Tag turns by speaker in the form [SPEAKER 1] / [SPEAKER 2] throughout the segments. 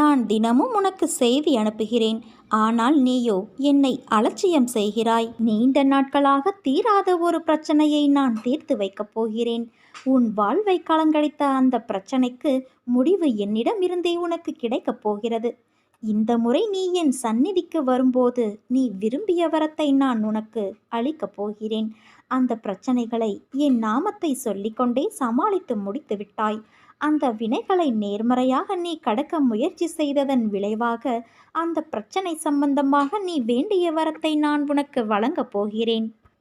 [SPEAKER 1] நான் தினமும் உனக்கு செய்தி அனுப்புகிறேன். ஆனால் நீயோ என்னை அலட்சியம் செய்கிறாய். நீண்ட நாட்களாக தீராத ஒரு பிரச்சனையை நான் தீர்த்து வைக்கப் போகிறேன். உன் வாழ்வை கலங்கடித்த அந்த பிரச்சனைக்கு முடிவு என்னிடம் இருந்தே உனக்கு கிடைக்கப் போகிறது. இந்த முறை நீ என் சந்நிதிக்கு வரும்போது நீ விரும்பிய வரத்தை நான் உனக்கு அளிக்கப் போகிறேன். அந்த பிரச்சனைகளை என் நாமத்தை சொல்லிக்கொண்டே சமாளித்து முடித்து விட்டாய். அந்த வினைகளை நேர்மறையாக நீ கடக்க முயற்சி செய்ததன் விளைவாக அந்த பிரச்சனை சம்பந்தமாக நீ வேண்டிய வரத்தை நான் உனக்கு வழங்கப் போகிறேன்.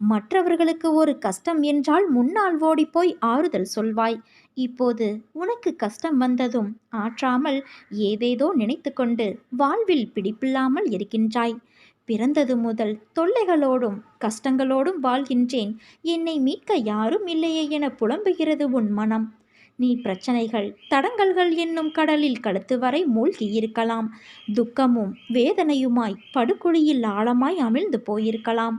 [SPEAKER 1] மற்றவர்களுக்கு ஒரு கஷ்டம் என்றால் முன்னால் ஓடிப்போய் ஆறுதல் சொல்வாய். இப்போது உனக்கு கஷ்டம் வந்ததும் ஆற்றாமல் ஏதேதோ நினைத்து கொண்டு வாழ்வில் பிடிப்பில்லாமல் இருக்கின்றாய். பிறந்தது முதல் தொல்லைகளோடும் கஷ்டங்களோடும் வாழ்கின்றேன். என்னை மீட்க யாரும் இல்லையே என புலம்புகிறது உன் மனம். நீ பிரச்சனைகள் தடங்கல்கள் என்னும் கடலில் கழுத்து வரை மூழ்கி இருக்கலாம் துக்கமும் வேதனையுமாய் படுகொழியில் ஆழமாய் அமிழ்ந்து போயிருக்கலாம்.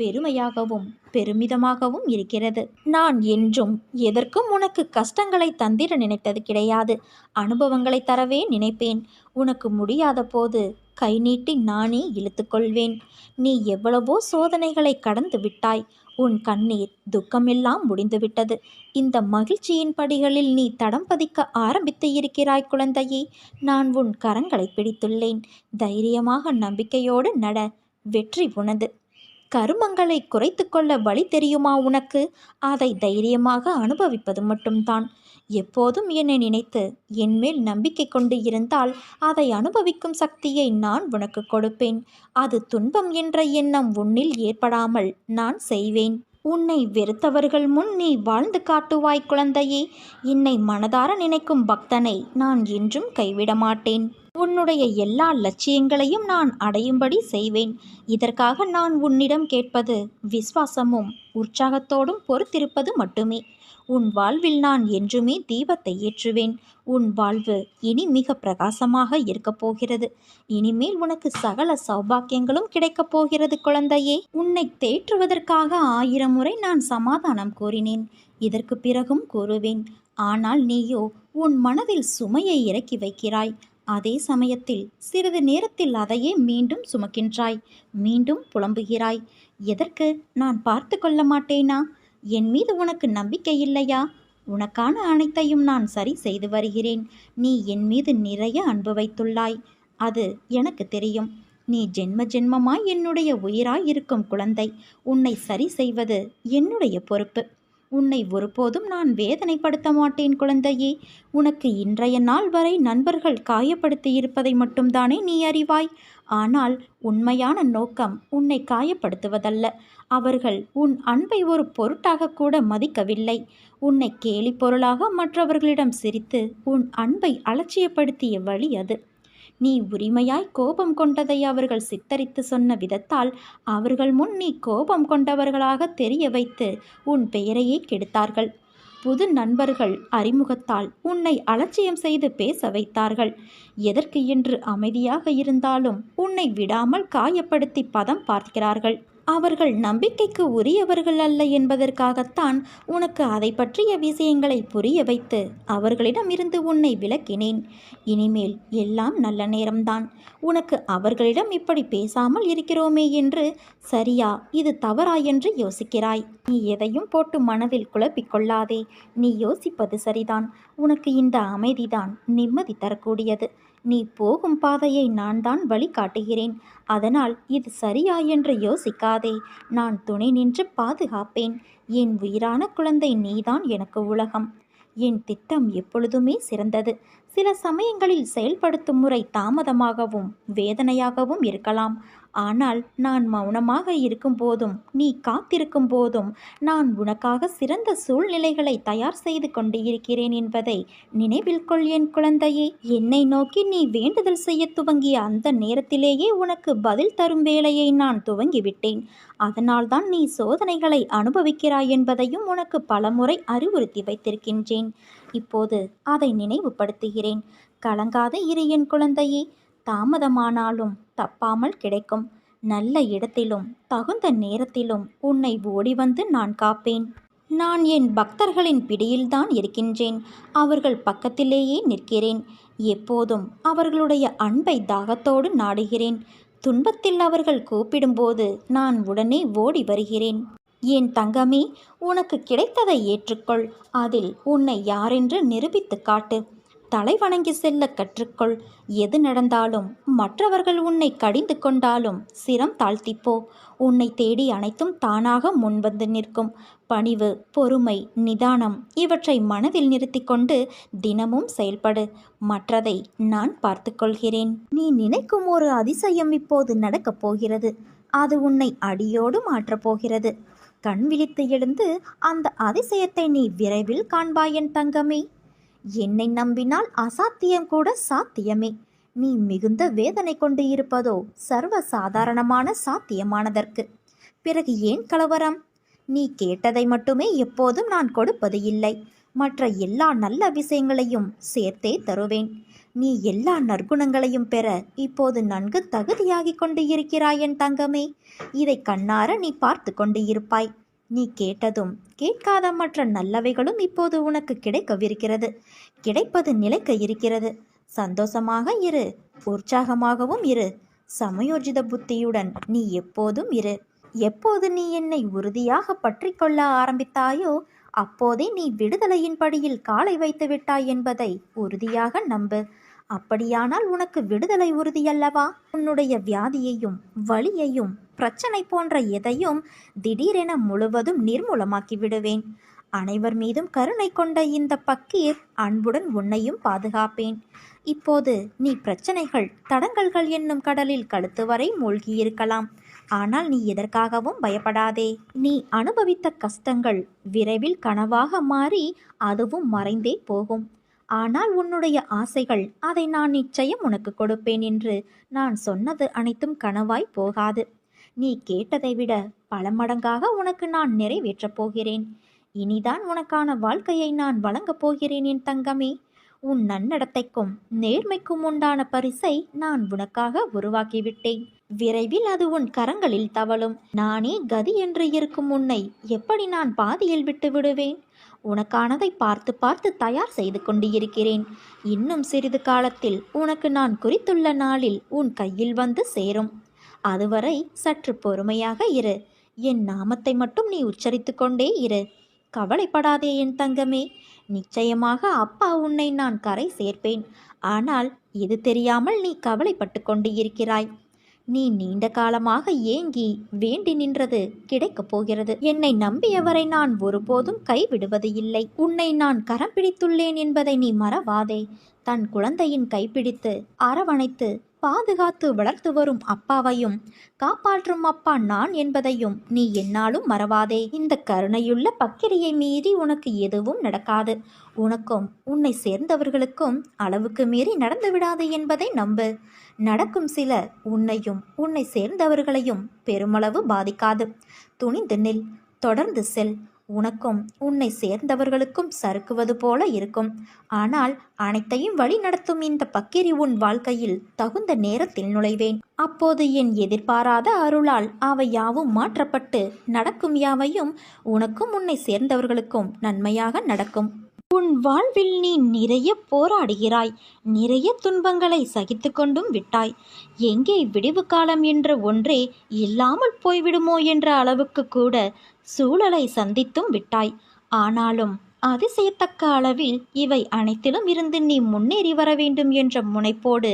[SPEAKER 1] பெருமையாகவும் பெருமிதமாகவும் இருக்கிறது. நான் என்றும் எதற்கும் உனக்கு கஷ்டங்களை தந்திர நினைத்தது கிடையாது. அனுபவங்களை தரவே நினைப்பேன். உனக்கு முடியாத போது கை நீட்டி நானே இழுத்துக்கொள்வேன் நீ எவ்வளவோ சோதனைகளை கடந்து விட்டாய். உன் கண்ணீர் துக்கமெல்லாம் முடிந்துவிட்டது இந்த மகிழ்ச்சியின் படிகளில் நீ தடம் பதிக்க ஆரம்பித்து இருக்கிறாய் குழந்தையே. நான் உன் கரங்களை பிடித்துள்ளேன். தைரியமாக நம்பிக்கையோடு நட. வெற்றி உனது. கருமங்களை குறைத்து கொள்ள வழி தெரியுமா உனக்கு? அதை தைரியமாக அனுபவிப்பது மட்டும்தான். எப்போதும் என்னை நினைத்து என்மேல் நம்பிக்கை கொண்டு இருந்தால் அதை அனுபவிக்கும் சக்தியை நான் உனக்கு கொடுப்பேன். அது துன்பம் என்ற எண்ணம் உன்னில் ஏற்படாமல் நான் செய்வேன். உன்னை வெறுத்தவர்கள் முன் நீ வாழ்ந்து காட்டுவாய் குழந்தையே. என்னை மனதார நினைக்கும் பக்தனை நான் என்றும் கைவிட மாட்டேன் உன்னுடைய எல்லா லட்சியங்களையும் நான் அடையும்படி செய்வேன். இதற்காக நான் உன்னிடம் கேட்பது விஸ்வாசமும் உற்சாகத்தோடும் பொறுத்திருப்பது மட்டுமே. உன் வாழ்வில் நான் என்றுமே தீபத்தை ஏற்றுவேன். உன் வாழ்வு இனி மிக பிரகாசமாக இருக்கப் போகிறது. இனிமேல் உனக்கு சகல சௌபாக்கியங்களும் கிடைக்கப் போகிறது குழந்தையே. உன்னை தேற்றுவதற்காக ஆயிரம் முறை நான் சமாதானம் கூறினேன். இதற்கு பிறகும் கூறுவேன் ஆனால் நீயோ உன் மனதில் சுமையை இறக்கி வைக்கிறாய். அதே சமயத்தில் சிறிது நேரத்தில் அதையே மீண்டும் சுமக்கின்றாய். மீண்டும் புலம்புகிறாய். எதற்கு? நான் பார்த்து கொள்ள மாட்டேனா? என் மீது உனக்கு நம்பிக்கை இல்லையா? உனக்கான அனைத்தையும் நான் சரி செய்து வருகிறேன். நீ என் மீது நிறைய அன்பு வைத்துள்ளாய். அது எனக்கு தெரியும். நீ ஜென்ம ஜென்மமாய் என்னுடைய உயிராய் இருக்கும் குழந்தை. உன்னை சரி செய்வது என்னுடைய பொறுப்பு. உன்னை ஒருபோதும் நான் வேதனைப்படுத்த மாட்டேன் குழந்தையே. உனக்கு இன்றைய நாள் வரை நண்பர்கள் காயப்படுத்தி இருப்பதை மட்டும்தானே நீ அறிவாய். ஆனால் உண்மையான நோக்கம் உன்னை காயப்படுத்துவதல்ல. அவர்கள் உன் அன்பை ஒரு பொருட்டாக கூட மதிக்கவில்லை. உன்னை கேலி பொருளாக மற்றவர்களிடம் சிரித்து உன் அன்பை அலட்சியப்படுத்திய வழி அது. நீ உரிமையாய் கோபம் கொண்டதை அவர்கள் சித்தரித்து சொன்ன விதத்தால் அவர்கள் முன் நீ கோபம் கொண்டவர்களாக தெரிய வைத்து உன் பெயரையே கெடுத்தார்கள். புது நண்பர்கள் அறிமுகத்தால் உன்னை அலட்சியம் செய்து பேச வைத்தார்கள். எதற்கு என்று அமைதியாக இருந்தாலும் உன்னை விடாமல் காயப்படுத்தி பதம் பார்க்கிறார்கள். அவர்கள் நம்பிக்கைக்கு உரியவர்கள் அல்ல என்பதற்காகத்தான் உனக்கு அதை பற்றிய விஷயங்களை புரிய வைத்து அவர்களிடமிருந்து உன்னை விலக்கினேன். இனிமேல் எல்லாம் நல்ல நேரம்தான். உனக்கு அவர்களிடம் இப்படி பேசாமல் இருக்கிறோமே என்று சரியா இது தவறா என்று யோசிக்கிறாய். நீ எதையும் போட்டு மனதில் குழப்பிக் கொள்ளாதே நீ யோசிப்பது சரிதான். உனக்கு இந்த அமைதிதான் நிம்மதி தரக்கூடியது. நீ போகும் பாதையை நான் தான் வழி காட்டுகிறேன். அதனால் இது சரியா என்று யோசிக்காதே. நான் துணை நின்று பாதுகாப்பேன். என் உயிரான குழந்தை நீதான் எனக்கு உலகம். என் திட்டம் எப்பொழுதுமே சிறந்தது. சில சமயங்களில் செயல்படுத்தும் முறை தாமதமாகவும் வேதனையாகவும் இருக்கலாம். ஆனால் நான் மௌனமாக இருக்கும் போதும் நீ காத்திருக்கும் போதும் நான் உனக்காக சிறந்த சூழ்நிலைகளை தயார் செய்து கொண்டு இருக்கிறேன் என்பதை நினைவில் கொள் என் குழந்தையே. என்னை நோக்கி நீ வேண்டுதல் செய்ய துவங்கிய அந்த நேரத்திலேயே உனக்கு பதில் தரும் வேலையை நான் துவங்கிவிட்டேன். அதனால்தான் நீ சோதனைகளை அனுபவிக்கிறாய் என்பதையும் உனக்கு பலமுறை அறிவுறுத்தி வைத்திருக்கின்றேன். இப்போது அதை நினைவுபடுத்துகிறேன். கலங்காத இரு என் குழந்தையே தாமதமானாலும் தப்பாமல் கிடைக்கும். நல்ல இடத்திலும் தகுந்த நேரத்திலும் உன்னை ஓடி வந்து நான் காப்பேன். நான் என் பக்தர்களின் பிடியில்தான் இருக்கின்றேன். அவர்கள் பக்கத்திலேயே நிற்கிறேன். எப்போதும் அவர்களுடைய அன்பை தாகத்தோடு நாடுகிறேன். துன்பத்தில் அவர்கள் கூப்பிடும்போது நான் உடனே ஓடி வருகிறேன். என் தங்கமே உனக்கு கிடைத்ததை ஏற்றுக்கொள். அதில் உன்னை யாரென்று நிரூபித்து காட்டு. தலை வணங்கி செல்ல கற்றுக்கொள். எது நடந்தாலும் மற்றவர்கள் உன்னை கடிந்து கொண்டாலும் சிரம் தாழ்த்திப்போ. உன்னை தேடி அனைத்தும் தானாக முன்வந்து நிற்கும். பணிவு பொறுமை நிதானம் இவற்றை மனதில் நிறுத்தி கொண்டு தினமும் செயல்படு. மற்றதை நான் பார்த்துக்கொள்கிறேன் நீ நினைக்கும் ஒரு அதிசயம் இப்போது நடக்கப் போகிறது. அது உன்னை அடியோடு மாற்றப் போகிறது. கண் விழித்து எழுந்து அந்த அதிசயத்தை நீ விரைவில் காண்பாய் என் தங்கமே. என்னை நம்பினால் அசாத்தியம் கூட சாத்தியமே. நீ மிகுந்த வேதனை கொண்டு இருப்பதோ சர்வ சாதாரணமான சாத்தியமானதற்கு. பிறகு ஏன் கலவரம்? நீ கேட்டதை மட்டுமே எப்போதும் நான் கொடுப்பது இல்லை. மற்ற எல்லா நல்ல விஷயங்களையும் சேர்த்தே தருவேன். நீ எல்லா நற்குணங்களையும் பெற இப்போது நன்கு தகுதியாகிக் கொண்டு இருக்கிறாய் என் தங்கமே. இதை கண்ணார நீ பார்த்து கொண்டு இருப்பாய். நீ கேட்டதும் கேட்காத மற்ற நல்லவைகளும் இப்போது உனக்கு கிடைக்கவிருக்கிறது. கிடைப்பது நிலைக்க இருக்கிறது. சந்தோஷமாக இரு. உற்சாகமாகவும் இரு. சமயோஜித புத்தியுடன் நீ எப்போதும் இரு. எப்போது நீ என்னை உறுதியாக பற்றி கொள்ள ஆரம்பித்தாயோ அப்போதே நீ விடுதலையின் படியில் காலை வைத்து விட்டாய் என்பதை உறுதியாக நம்பு. அப்படியானால் உனக்கு விடுதலை உறுதியல்லவா? உன்னுடைய வியாதியையும் வலியையும் பிரச்சனை போன்ற எதையும் திடீரென முழுவதும் நிர்மூலமாக்கி விடுவேன். அனைவர் மீதும் கருணை கொண்ட இந்த பக்கீர் அன்புடன் உன்னையும் பாதுகாப்பேன். இப்போது நீ பிரச்சனைகள் தடங்கல்கள் என்னும் கடலில் கழுத்து வரை மூழ்கியிருக்கலாம். ஆனால் நீ எதற்காகவும் பயப்படாதே. நீ அனுபவித்த கஷ்டங்கள் விரைவில் கனவாக மாறி அதுவும் மறைந்தே போகும். ஆனால் உன்னுடைய ஆசைகள் அதை நான் நிச்சயம் உனக்கு கொடுப்பேன் என்று நான் சொன்னது அனைத்தும் கனவாய் போகாது. நீ கேட்டதை விட பல மடங்காக உனக்கு நான் நிறைவேற்றப் போகிறேன். இனிதான் உனக்கான வாழ்க்கையை நான் வழங்கப் போகிறேன் என் தங்கமே. உன் நன்னடத்தைக்கும் நேர்மைக்கும் உண்டான பரிசை நான் உனக்காக உருவாக்கிவிட்டேன். விரைவில் அது உன் கரங்களில் தவழும். நானே கதி என்று இருக்கும் உன்னை எப்படி நான் பாதியில் விட்டு விடுவேன்? உனக்கானதை பார்த்து பார்த்து தயார் செய்து கொண்டு இருக்கிறேன் இன்னும் சிறிது காலத்தில் உனக்கு நான் குறித்துள்ள நாளில் உன் கையில் வந்து சேரும். அதுவரை சற்று பொறுமையாக இரு. என் நாமத்தை மட்டும் நீ உச்சரித்து கொண்டே இரு. கவலைப்படாதே என் தங்கமே. நிச்சயமாக அப்பா உன்னை நான் கரை சேர்ப்பேன். ஆனால் இது தெரியாமல் நீ கவலைப்பட்டு கொண்டு இருக்கிறாய் நீ நீண்ட காலமாக ஏங்கி வேண்டி நின்றது கிடைக்கப் போகிறது. என்னை நம்பியவரை நான் ஒருபோதும் கைவிடுவது இல்லை. உன்னை நான் கரம் பிடித்துள்ளேன் என்பதை நீ மறவாதே. தன் குழந்தையின் கைப்பிடித்து அரவணைத்து பாதுகாத்து வளர்த்து வரும் அப்பாவையும் காப்பாற்றும் அப்பா நான் என்பதையும் நீ என்னாலும் மறவாதே. இந்த கருணையுள்ள பக்கிரியை மீறி உனக்கு எதுவும் நடக்காது. உனக்கும் உன்னை சேர்ந்தவர்களுக்கும் அளவுக்கு மீறி நடந்து விடாது என்பதை நம்பு. நடக்கும் சில உன்னையும் உன்னை சேர்ந்தவர்களையும் பெருமளவு பாதிக்காது. துணிந்து நில் தொடர்ந்து செல். உனக்கும் உன்னை சேர்ந்தவர்களுக்கும் சறுக்குவது போல இருக்கும். ஆனால் அனைத்தையும் வழி நடத்தும் இந்த பக்கிரி உன் வாழ்க்கையில் தகுந்த நேரத்தில் நுழைவேன். அப்போது என் எதிர்பாராத அருளால் அவை யாவும் மாற்றப்பட்டு நடக்கும் யாவையும் உனக்கும் உன்னை சேர்ந்தவர்களுக்கும் நன்மையாக நடக்கும். உன் வாழ்வில் நீ நிறைய போராடுகிறாய் நிறைய துன்பங்களை சகித்து கொண்டும் விட்டாய். எங்கே விடிவு காலம் என்ற ஒன்றே இல்லாமல் போய்விடுமோ என்ற அளவுக்கு கூட சூழலை சந்தித்தும் விட்டாய். ஆனாலும் அதிசயத்தக்க அளவில் இவை அனைத்திலும் இருந்து நீ முன்னேறி வர வேண்டும் என்ற முனைப்போடு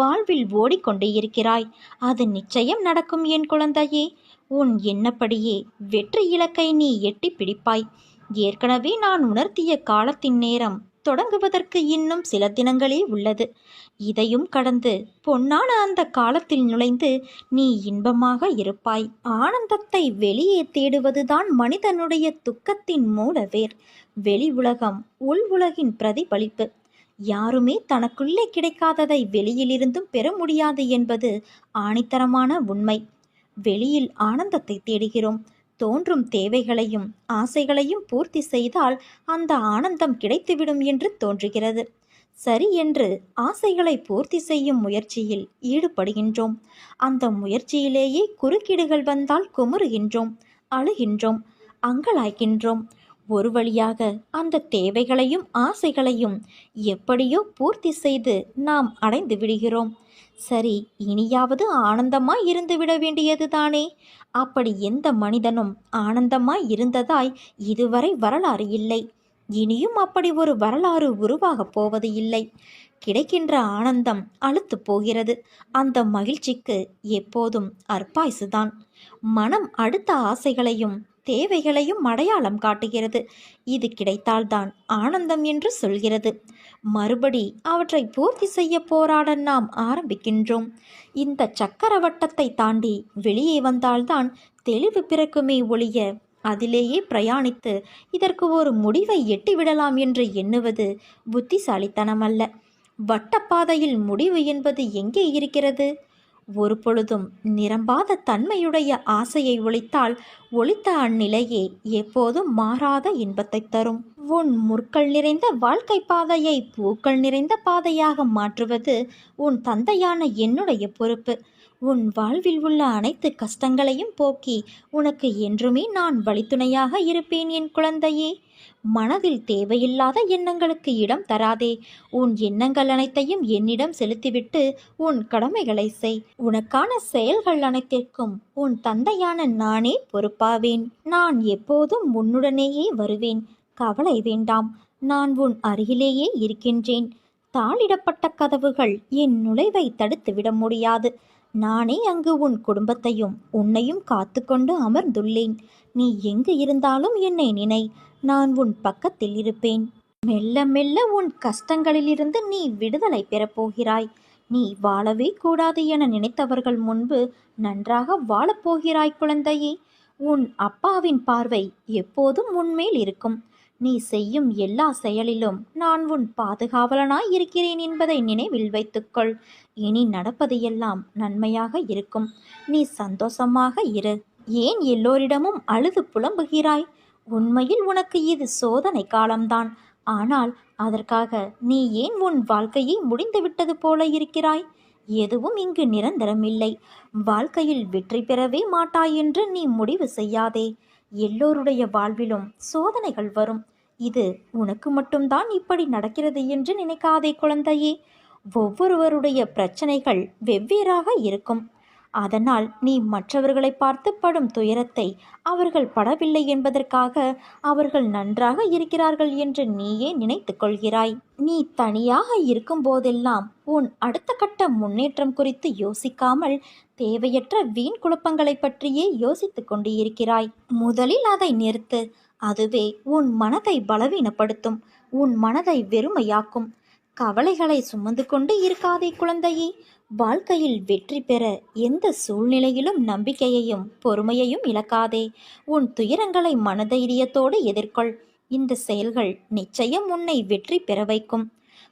[SPEAKER 1] வாழ்வில் ஓடிக்கொண்டே இருக்கிறாய். அது நிச்சயம் நடக்கும் என் குழந்தையே. உன் எண்ணப்படியே வெற்றி இலக்கை நீ எட்டி பிடிப்பாய். ஏற்கனவே நான் உணர்த்திய காலத்தின் நேரம் தொடங்குவதற்கு இன்னும் சில தினங்களே உள்ளது. இதையும் கடந்து பொன்னான அந்த காலத்தில் நுழைந்து நீ இன்பமாக இருப்பாய். ஆனந்தத்தை வெளியே தேடுவதுதான் மனிதனுடைய துக்கத்தின் மூலவேர். வெளி உலகம் உள் உலகின் பிரதிபலிப்பு. யாருமே தனக்குள்ளே கிடைக்காததை வெளியிலிருந்தும் பெற முடியாது என்பது ஆணித்தரமான உண்மை. வெளியில் ஆனந்தத்தை தேடுகிறோம். தோன்றும் தேவைகளையும் ஆசைகளையும் பூர்த்தி செய்தால் அந்த ஆனந்தம் கிடைத்துவிடும் என்று தோன்றுகிறது. சரி என்று ஆசைகளை பூர்த்தி செய்யும் முயற்சியில் ஈடுபடுகின்றோம். அந்த முயற்சியிலேயே குறுக்கீடுகள் வந்தால் குமுறுகின்றோம் அழுகின்றோம் அங்கலாய்க்கின்றோம் ஒரு வழியாக அந்த தேவைகளையும் ஆசைகளையும் எப்படியோ பூர்த்தி செய்து நாம் அடைந்து விடுகிறோம். சரி இனியாவது ஆனந்தமாய் இருந்து விட வேண்டியதுதானே அப்படி எந்த மனிதனும் ஆனந்தமாய் இருந்ததாய் இதுவரை வரலாறு இல்லை. இனியும் அப்படி ஒரு வரலாறு உருவாகப் போவது இல்லை. கிடைக்கின்ற ஆனந்தம் அழுத்து போகிறது. அந்த மகிழ்ச்சிக்கு எப்போதும் அற்பாய்சுதான் மனம் அடுத்த ஆசைகளையும் தேவைகளையும் அடையாளம் காட்டுகிறது. இது கிடைத்தால்தான் ஆனந்தம் என்று சொல்கிறது. மறுபடி அவற்றை பூர்த்தி செய்ய போராட நாம் ஆரம்பிக்கின்றோம். இந்த சக்கரவட்டத்தை தாண்டி வெளியே வந்தால்தான் தெளிவு பிறக்குமே ஒழிய அதிலேயே பிரயாணித்து இதற்கு ஒரு முடிவை எட்டிவிடலாம் என்று எண்ணுவது புத்திசாலித்தனமல்ல. வட்டப்பாதையில் முடிவு என்பது எங்கே இருக்கிறது? ஒரு பொழுதும் நிரம்பாத தன்மையுடைய ஆசையை ஒழித்தால் ஒழித்த அந்நிலையே எப்போதும் மாறாத இன்பத்தை தரும். உன் முற்கள் நிறைந்த வாழ்க்கை பாதையை பூக்கள் நிறைந்த பாதையாக மாற்றுவது உன் தந்தையான என்னுடைய பொறுப்பு. உன் வாழ்வில் உள்ள அனைத்து கஷ்டங்களையும் போக்கி உனக்கு என்றுமே நான் வழித்துணையாக இருப்பேன் என் குழந்தையே. மனதில் தேவையில்லாத எண்ணங்களுக்கு இடம் தராதே. உன் எண்ணங்கள் அனைத்தையும் என்னிடம் செலுத்திவிட்டு உன் கடமைகளை செய். உனக்கான செயல்கள் அனைத்திற்கும் உன் தந்தையான நானே பொறுப்பாவேன். நான் எப்போதும் உன்னுடனேயே வருவேன். கவலை வேண்டாம். நான் உன் அருகிலேயே இருக்கின்றேன். தாளிடப்பட்ட கதவுகள் என் நுழைவை தடுத்துவிட முடியாது. நானே அங்கு உன் குடும்பத்தையும் உன்னையும் காத்து கொண்டு அமர்ந்துள்ளேன். நீ எங்கு இருந்தாலும் என்னை நினை நான் உன் பக்கத்தில் இருப்பேன். மெல்ல மெல்ல உன் கஷ்டங்களிலிருந்து நீ விடுதலை பெறப்போகிறாய் நீ வாழவே கூடாது என நினைத்தவர்கள் முன்பு நன்றாக வாழப்போகிறாய் குழந்தையே. உன் அப்பாவின் பார்வை எப்போதும் உன்மேல் இருக்கும். நீ செய்யும் எல்லா செயலிலும் நான் உன் பாதுகாவலனாய் இருக்கிறேன் என்பதை நினைவில் வைத்துக்கொள். இனி நடப்பதையெல்லாம் நன்மையாக இருக்கும். நீ சந்தோஷமாக இரு. ஏன் எல்லோரிடமும் அழுது புலம்புகிறாய்? உண்மையில் உனக்கு இது சோதனை காலம்தான். ஆனால் அதற்காக நீ ஏன் உன் வாழ்க்கையை முடிந்துவிட்டது போல இருக்கிறாய்? எதுவும் இங்கு நிரந்தரமில்லை. வாழ்க்கையில் வெற்றி பெறவே மாட்டாய் என்று நீ முடிவு செய்யாதே. எல்லோருடைய வாழ்விலும் சோதனைகள் வரும். இது உனக்கு மட்டும்தான் இப்படி நடக்கிறது என்று நினைக்காதே குழந்தையே. ஒவ்வொருவருடைய பிரச்சனைகள் வெவ்வேறாக இருக்கும். அதனால் நீ மற்றவர்களை பார்த்து படும் துயரத்தை அவர்கள் படவில்லை என்பதற்காக அவர்கள் நன்றாக இருக்கிறார்கள் என்று நீயே நினைத்து கொள்கிறாய். நீ தனியாக இருக்கும் போதெல்லாம் உன் அடுத்த கட்ட முன்னேற்றம் குறித்து யோசிக்காமல் தேவையற்ற வீண் குழப்பங்களை பற்றியே யோசித்துக் கொண்டு இருக்கிறாய் முதலில் அதை நிறுத்து. அதுவே உன் மனதை பலவீனப்படுத்தும். உன் மனதை வெறுமையாக்கும். கவலைகளை சுமந்து கொண்டு இருக்காதே குழந்தையே. வாழ்க்கையில் வெற்றி பெற எந்த சூழ்நிலையிலும் நம்பிக்கையையும் பொறுமையையும் இழக்காதே. உன் துயரங்களை மனதைரியத்தோடு எதிர்கொள். இந்த செயல்கள் நிச்சயம் உன்னை வெற்றி பெற வைக்கும்.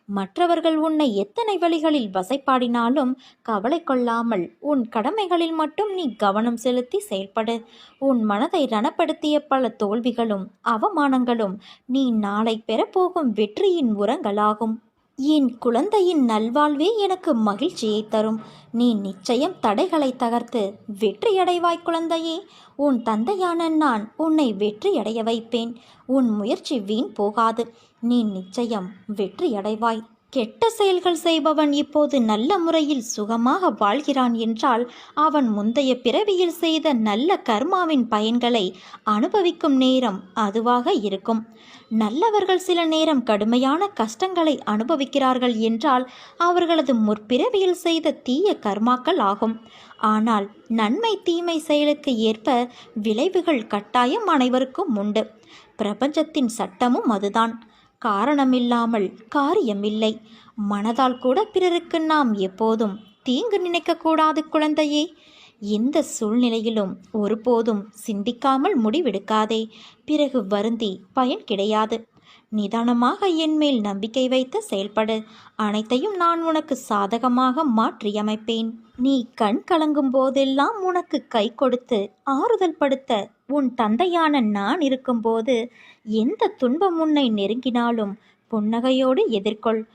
[SPEAKER 1] மற்றவர்கள் உன்னை எத்தனை வழிகளில் வசைப்பாடினாலும் கவலை கொள்ளாமல் உன் கடமைகளில் மட்டும் நீ கவனம் செலுத்தி செயல்படு. உன் மனதை ரணப்படுத்திய பல தோல்விகளும் அவமானங்களும் நீ நாளை பெறப்போகும் வெற்றியின் உரங்களாகும். என் குழந்தையின் நல்வாழ்வே எனக்கு மகிழ்ச்சியை தரும். நீ நிச்சயம் தடைகளை தகர்த்து வெற்றியடைவாய் குழந்தையே. உன் தந்தையான நான் உன்னை வெற்றியடைய வைப்பேன். உன் முயற்சி வீண் போகாது. நீ நிச்சயம் வெற்றியடைவாய். கெட்ட செயல்கள் செய்பவன் இப்போது நல்ல முறையில் சுகமாக வாழ்கிறான் என்றால் அவன் முந்தைய பிறவியில் செய்த நல்ல கர்மாவின் பயன்களை அனுபவிக்கும் நேரம் அதுவாக இருக்கும். நல்லவர்கள் சில நேரம் கடுமையான கஷ்டங்களை அனுபவிக்கிறார்கள் என்றால் அவர்களது முற்பிறவியில் செய்த தீய கர்மாக்கள் ஆகும். ஆனால் நன்மை தீமை செயலுக்கு ஏற்ப விளைவுகள் கட்டாயம் அனைவருக்கும் உண்டு. பிரபஞ்சத்தின் சட்டமும் அதுதான். காரணமில்லாமல் காரியமில்லை. மனதால் கூட பிறருக்கு நாம் எப்போதும் தீங்கு நினைக்கக்கூடாது குழந்தையே. எந்த சூழ்நிலையிலும் ஒருபோதும் சிந்திக்காமல் முடிவெடுக்காதே. பிறகு வருந்தி பயன் கிடையாது. நிதானமாக என்மேல் நம்பிக்கை வைத்து செயல்படு. அனைத்தையும் நான் உனக்கு சாதகமாக மாற்றியமைப்பேன். நீ கண் கலங்கும் போதெல்லாம் உனக்கு கை கொடுத்து ஆறுதல் படுத்த உன் தந்தையான நான் இருக்கும்போது எந்த துன்பம் உன்னை நெருங்கினாலும் புன்னகையோடு எதிர்கொள்.